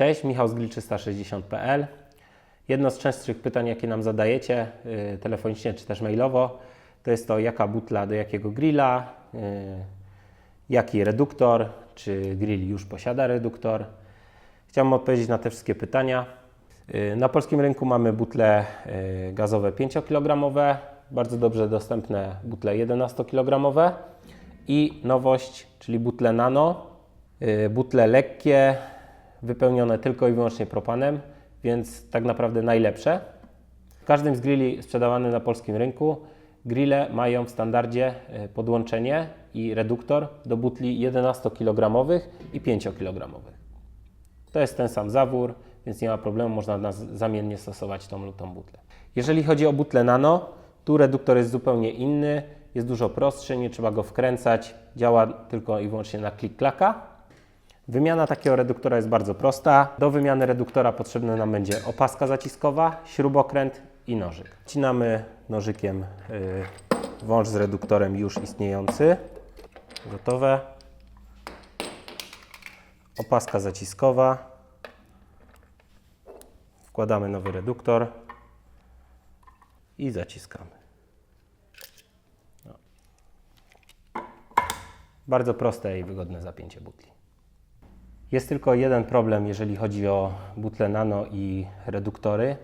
Cześć, Michał z grill360.pl. Jedno z częstszych pytań, jakie nam zadajecie y, telefonicznie czy też mailowo, to jest to, jaka butla do jakiego grilla, y, jaki reduktor, czy grill już posiada reduktor. Chciałbym odpowiedzieć na te wszystkie pytania. Y, Na polskim rynku mamy butle gazowe 5-kilogramowe, bardzo dobrze dostępne butle 11-kilogramowe i nowość, czyli butle nano, butle lekkie, wypełnione tylko i wyłącznie propanem, więc tak naprawdę najlepsze. W każdym z grilli sprzedawanych na polskim rynku grille mają w standardzie y, podłączenie i reduktor do butli 11-kilogramowych i 5-kilogramowych. To jest ten sam zawór, więc nie ma problemu, można zamiennie stosować tą lub tą butlę. Jeżeli chodzi o butlę nano, tu reduktor jest zupełnie inny, jest dużo prostszy, nie trzeba go wkręcać, działa tylko i wyłącznie na klik-klaka. Wymiana takiego reduktora jest bardzo prosta. Do wymiany reduktora potrzebna nam będzie opaska zaciskowa, śrubokręt i nożyk. Wcinamy nożykiem y, wąż z reduktorem już istniejący. Gotowe. Opaska zaciskowa. Wkładamy nowy reduktor i zaciskamy. No. Bardzo proste i wygodne zapięcie butli. Jest tylko jeden problem, jeżeli chodzi o butle nano i reduktory.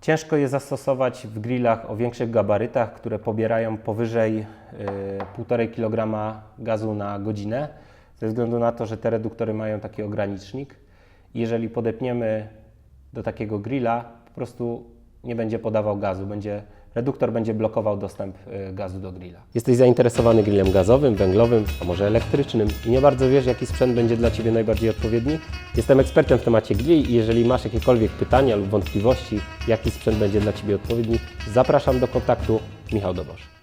Ciężko je zastosować w grillach o większych gabarytach, które pobierają powyżej y, 1,5 kg gazu na godzinę, ze względu na to, że te reduktory mają taki ogranicznik. Jeżeli podepniemy do takiego grilla, po prostu nie będzie podawał gazu, będzie, reduktor będzie blokował dostęp y, gazu do grilla. Jesteś zainteresowany grillem gazowym, węglowym, a może elektrycznym i nie bardzo wiesz, jaki sprzęt będzie dla Ciebie najbardziej odpowiedni? Jestem ekspertem w temacie grilli i jeżeli masz jakiekolwiek pytania lub wątpliwości, jaki sprzęt będzie dla Ciebie odpowiedni, zapraszam do kontaktu Michał Dobosz.